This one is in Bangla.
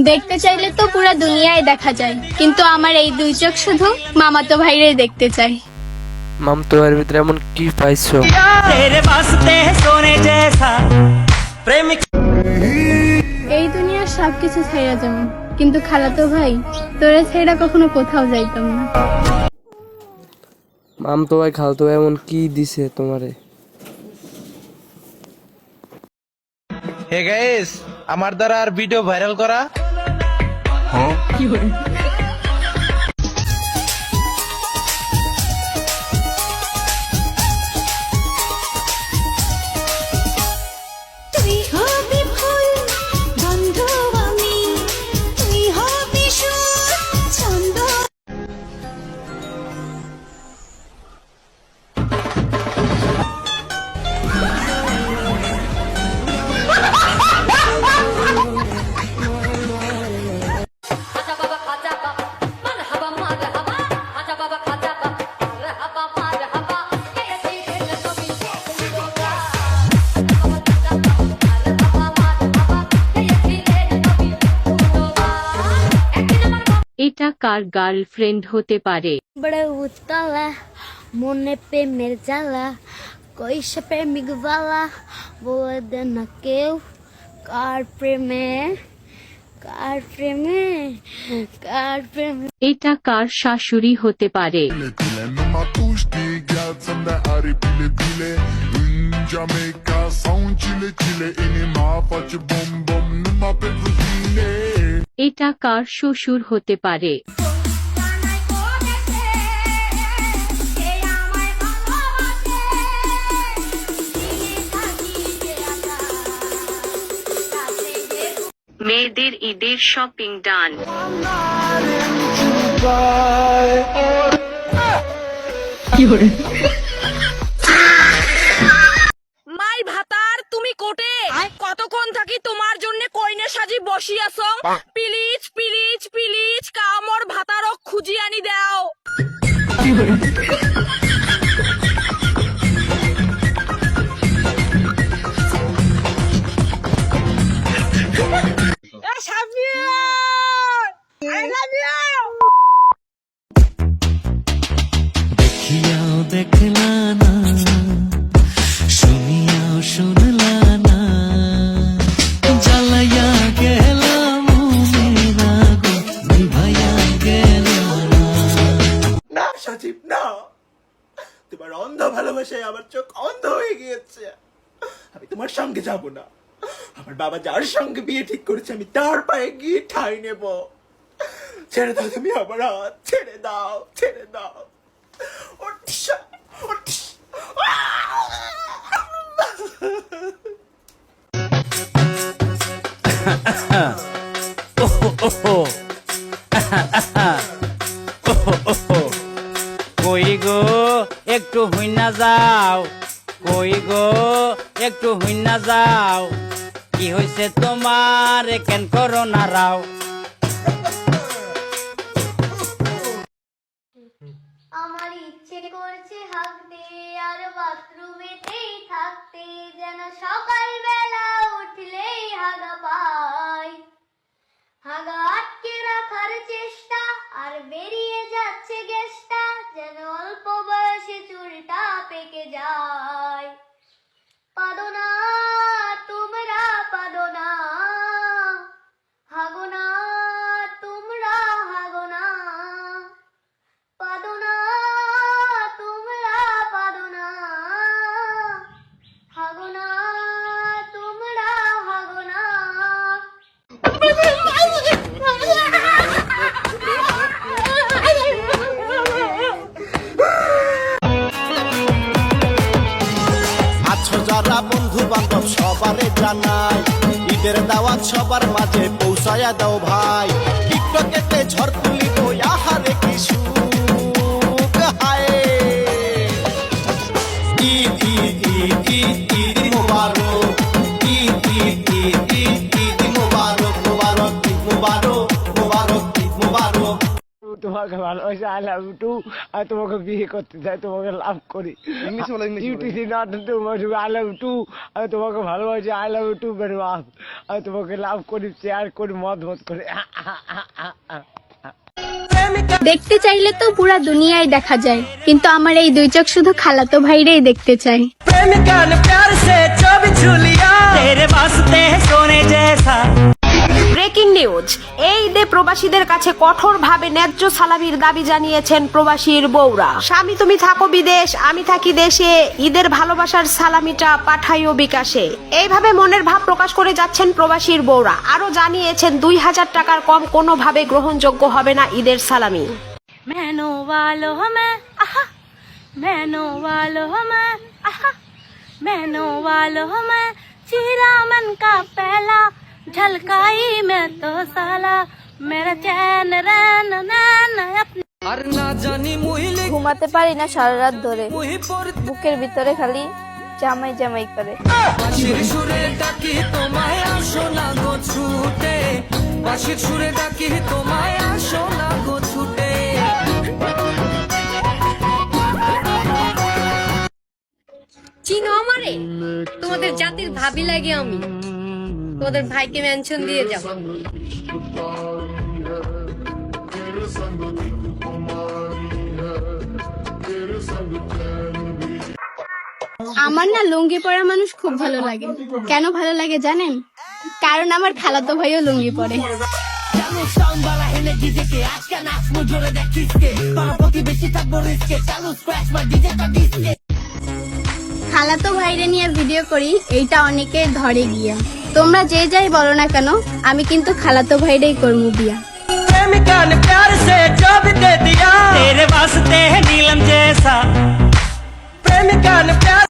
দেখতে চাইলে তো পুরা দুনিয়ায় দেখা যায়। কিন্তু আমার এই দুই চোখ শুধু মামাতো ভাইরে দেখতে চাই মামতো ভাইয়ের ভিতরে এমন কি পাইছো? এই দুনিয়ার সব কিছু ছেড়ে যাব। কিন্তু খালাতো ভাই তোরে ছেড়া কখনো কোথাও যাইতাম না। মামতো ভাই খালতো ভাই এমন কি দিছে তোমারে? হে গাইস আমার দ্বারা আর ভিডিও ভাইরাল করা 啊有人 এটা কার গার্লফ্রেন্ড হতে পারে? মনে পে জালা কৈশ পে মিগবালা বলে না কেউ কার প্রেমে কার প্রেমে কার প্রেমে এটা কার শাশুড়ি হতে পারে? এটা কার শ্বশুর হতে পারে? কে মেয়েদের ঈদের শপিং ডান মাই চোখ অন্ধ হয়ে গিয়েছে। আমি তোমার সঙ্গে যাব না। আমার বাবা যার সঙ্গে বিয়ে ঠিক করেছে, আমি তার পায়ে গিয়ে ঠাই নেব। ছেড়ে দাও তুমি আমার হাত, ছেড়ে দাও ছেড়ে দাও। কই গো, একটু হুইনা যাও। কই গো, একটু হুইনা যাও। কি হয়েছে তোমার? কেন করো না রাও। ইচ্ছে করছে হাঁকতে আর বাথরুমেতেই থাকতে যেন সকালবেলা উঠলেই হাগা পাই। হাগা আটকে রাখার চেষ্টা আর বেরিয়ে যাচ্ছে গেস্টা যেন অল্প বয়সে চুলটা পেকে যায়। পাদো যারা বন্ধু বান্ধব সবারে জানাই, ঈদের দাওয়াত সবার মাঝে পৌঁছায়া দাও ভাই। টিকটকেতে ঝড় তুলিব তোমাকে ভালোবাসি আই লাভ টু আর তোমাকে বিয়ে করতে চাই তোমাকে লাভ করি। ইউটিসি আই লাভ টু আর তোমাকে ভালোবাসি আই লাভ টু বেরবাস আর তোমাকে লাভ করি শেয়ার করি মত মত করে। দেখতে চাইলে তো পুরো দুনিয়ায় দেখা যায় কিন্তু আমার এই দুই চোখ শুধু খালাতো ভাইরেই দেখতে চাই ব্রেকিং নিউজ এই ঈদে প্রবাসীদের কাছে কঠোরভাবে ন্যায্য সালামির দাবি জানিয়েছেন প্রবাসীর বউরা স্বামী তুমি থাকো বিদেশ আমি থাকি দেশে ঈদের ভালোবাসার সালামিটা পাঠাইও বিকাশে এইভাবে মনের ভাব প্রকাশ করে যাচ্ছেন প্রবাসীর বউরা আরো জানিয়েছেন দুই হাজার টাকার কম কোনোভাবে গ্রহণযোগ্য হবে না ঈদের সালামি मैनो वालो मैं आहा मैनो वालो मैं आहा मैनो वालो मैं चीरा मन का पहला झलकाई मैं तो साला ঘুমাতে পারি না সারা রাত ধরে। বুকের ভিতরে খালি জামাই জামাই করে। চিনো আমারে? তোমাদের জাতির ভাবি লাগে আমি। তোমাদের ভাইকে মেনশন দিয়ে যাব আমার না লুঙ্গি পরা মানুষ খুব ভালো লাগে কেন ভালো লাগে জানেন কারণ আমার খালাতো ভাইও লুঙ্গি পরে খালাতো ভাইরে নিয়ে ভিডিও করি এইটা অনেকে ধরে গিয়া তোমরা যে যাই বলো না কেন আমি কিন্তু খালাতো ভাইরেই করবো বিয়া प्रेमिका ने प्यार से जो भी दे दिया तेरे वास्ते है नीलम जैसा प्रेमिका ने प्यार